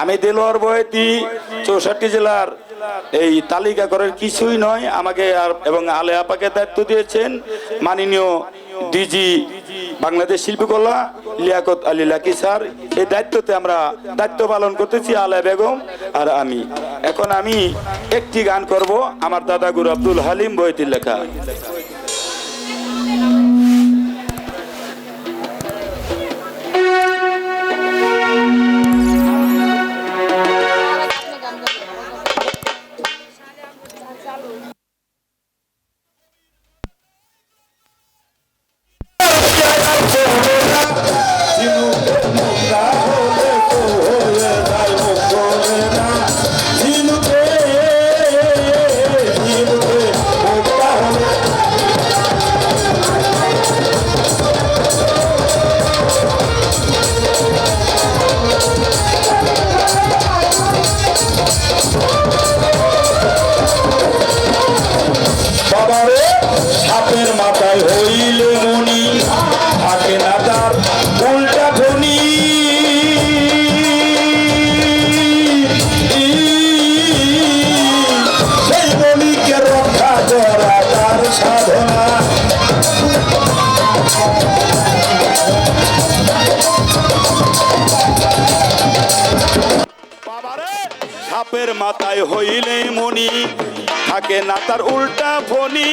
আমি দেলোয়ার বয়তি চৌষট্টি জেলার এই তালিকা করার কিছুই নয়, আমাকে আর এবং আলে আপাকে দায়িত্ব দিয়েছেন মাননীয় ডিজি বাংলাদেশ শিল্পকলা লিয়াকত আলী লাকি স্যার। এই দায়িত্বতে আমরা দায়িত্ব পালন করতেছি আলে বেগম আর আমি। এখন আমি একটি গান করব, আমার দাদা গুরু আব্দুল হালিম বইটির লেখা। সাপের মাথায় হইলে মনি থাকে না তার উল্টা ফনি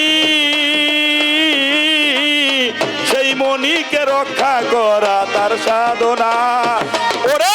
সেই মনিকে রক্ষা করা তার সাধনা। ওরে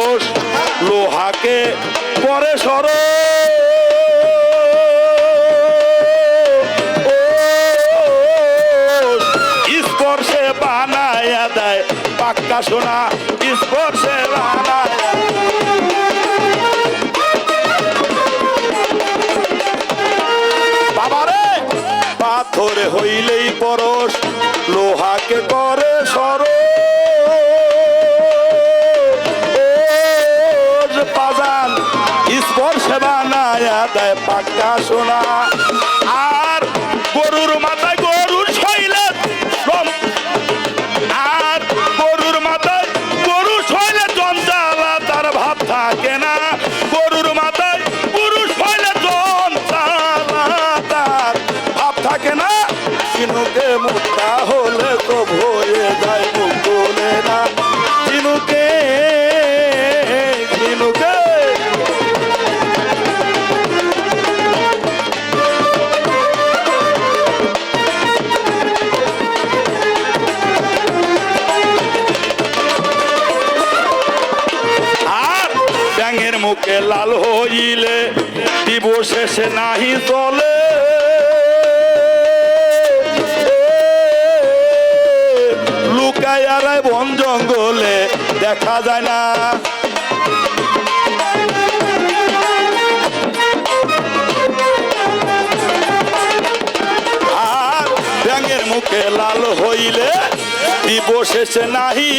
বানায় দেয়, পাক্কা সোনা স্পর্শে পাথরে হইলেই পরশ, লোহাকে করে সর পাজান স্পর্শে বানায়া দেয়, পাক্কা সোনা। আর গরুর মাথায় থাকে না। চিনুকে মুক্তা হলে তো ভয়ে যায় মুখ তোলে না। চিনুকে চিনুকে আর ব্যাঙের মুখে লাল হইলে দিবসেষে নাহি চলে দেখা যায় না। মুখে লাল হইলে বসেছে নাহি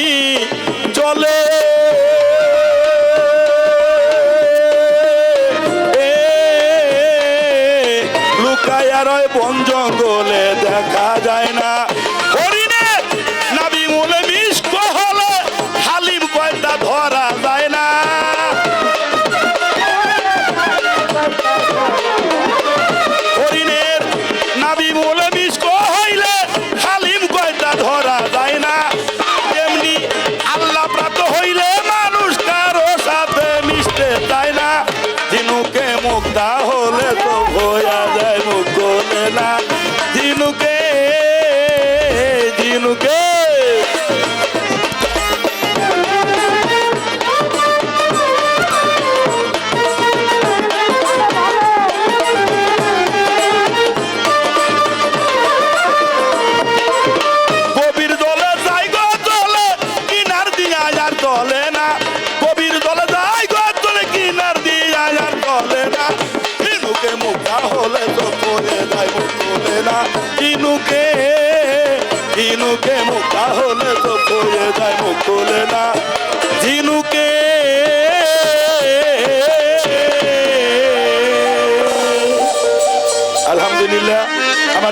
চলে agora তাহলে তো পড়ে যায় মুখ খোলে না। ঝিনুকে। আলহামদুলিল্লাহ।